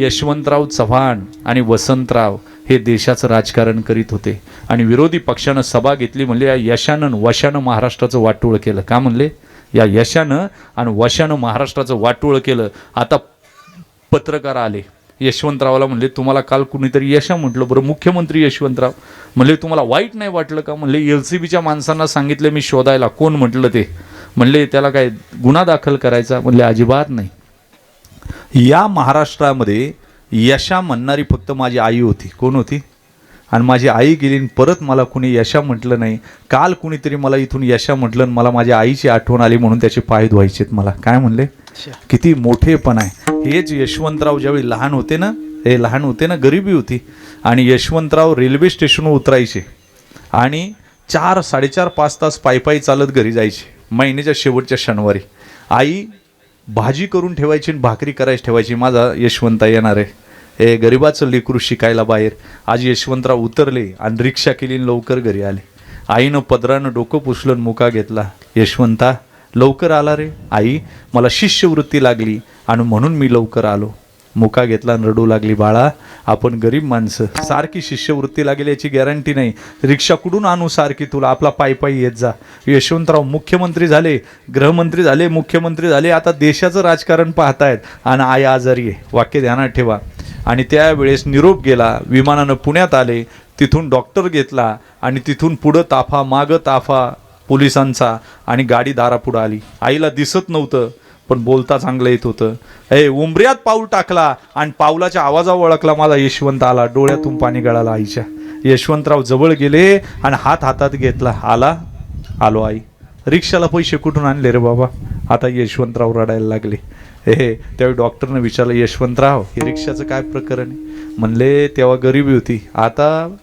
यशवंतराव चव्हाण आणि वसंतराव हे देशाचं राजकारण करीत होते. आणि विरोधी पक्षानं सभा घेतली म्हणले या यशानं वशानं महाराष्ट्राचं वाटोळ केलं. का म्हणले? या यशानं आणि वशानं महाराष्ट्राचं वाटोळ केलं. आता पत्रकार आले. यशवंतरावला म्हणले तुम्हाला काल कुणीतरी यशा म्हटलं बरं. मुख्यमंत्री यशवंतराव म्हणले तुम्हाला वाईट नाही वाटलं का? म्हणले एल सी बीच्या माणसांना सांगितलं मी शोधायला. कोण म्हटलं ते? म्हणले त्याला काय गुन्हा दाखल करायचा? म्हणले अजिबात नाही. या महाराष्ट्रामध्ये यशा म्हणणारी फक्त माझी आई होती. कोण होती? आणि माझी आई गेली परत मला कुणी यशा म्हटलं नाही. काल कुणीतरी मला इथून यशा म्हटलं आणि मला माझ्या आईची आठवण आली म्हणून त्याचे पाय धुवायचेत मला. काय म्हणले? किती मोठेपण आहे. हेच यशवंतराव ज्यावेळी लहान होते ना हे लहान होते ना गरिबी होती. आणि यशवंतराव रेल्वे स्टेशनवर उतरायचे. आणि चार साडेचार पाच तास पायी पायी चालत घरी जायचे. महिन्याच्या शेवटच्या शनिवारी. आई भाजी करून ठेवायची आणि भाकरी करायची ठेवायची. माझा यशवंता येणार आहे. हे गरिबाचं लेकरू शिकायला बाहेर. आज यशवंतराव उतरले आणि रिक्षा केली आणि लवकर घरी आले. आईनं पदरानं डोकं पुसलं मुका घेतला. यशवंता लवकर आला रे. आई मला शिष्यवृत्ती लागली आणि म्हणून मी लवकर आलो. मुका घेतला आणि रडू लागली बाळा आपण गरीब माणसं. सारखी शिष्यवृत्ती लागेल याची गॅरंटी नाही. रिक्षा कुठून आणू सारखी तुला? आपला पायी पायी येत जा. यशवंतराव मुख्यमंत्री झाले गृहमंत्री झाले मुख्यमंत्री झाले. आता देशाचं राजकारण पाहतायत. आणि आई आजारी आहे. वाक्य ध्यानात ठेवा. आणि त्यावेळेस निरोप गेला. विमानानं पुण्यात आले. तिथून डॉक्टर घेतला. आणि तिथून पुढं ताफा मागं ताफा पोलिसांचा. आणि गाडी दारापुढं आली. आईला दिसत नव्हतं. पण बोलता चांगलं येत होतं. हे उंबऱ्यात पाऊल टाकला आणि पावलाच्या आवाजावर ओळखला माझा यशवंत आला. डोळ्यातून पाणी गळाला आईच्या. यशवंतराव जवळ गेले आणि हात हातात घेतला. आला. आलो आई. रिक्षाला पैसे कुठून आणले रे बाबा? आता यशवंतराव रडायला लागले. हे त्यावेळी डॉक्टरनं विचारलं यशवंतराव हे रिक्षाचं काय प्रकरण आहे? म्हणले तेव्हा गरिबी होती. आता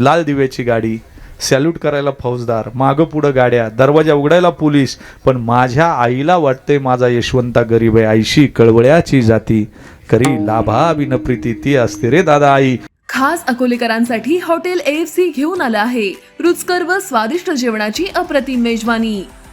लाल दिव्याची गाडी सॅल्यूट करायला फौजदार मागं पुढं गाड्या दरवाजा उघडायला पोलीस पण माझ्या आईला वाटते माझा यशवंता गरीब आहे. आईशी कळवळ्याची जाती करी लाभा विनप्रीती ती असते रे दादा आई. खास अकोलेकरांसाठी हॉटेल एफ सी घेऊन आलं आहे. रुचकर व स्वादिष्ट जेवणाची अप्रतिम मेजवानी.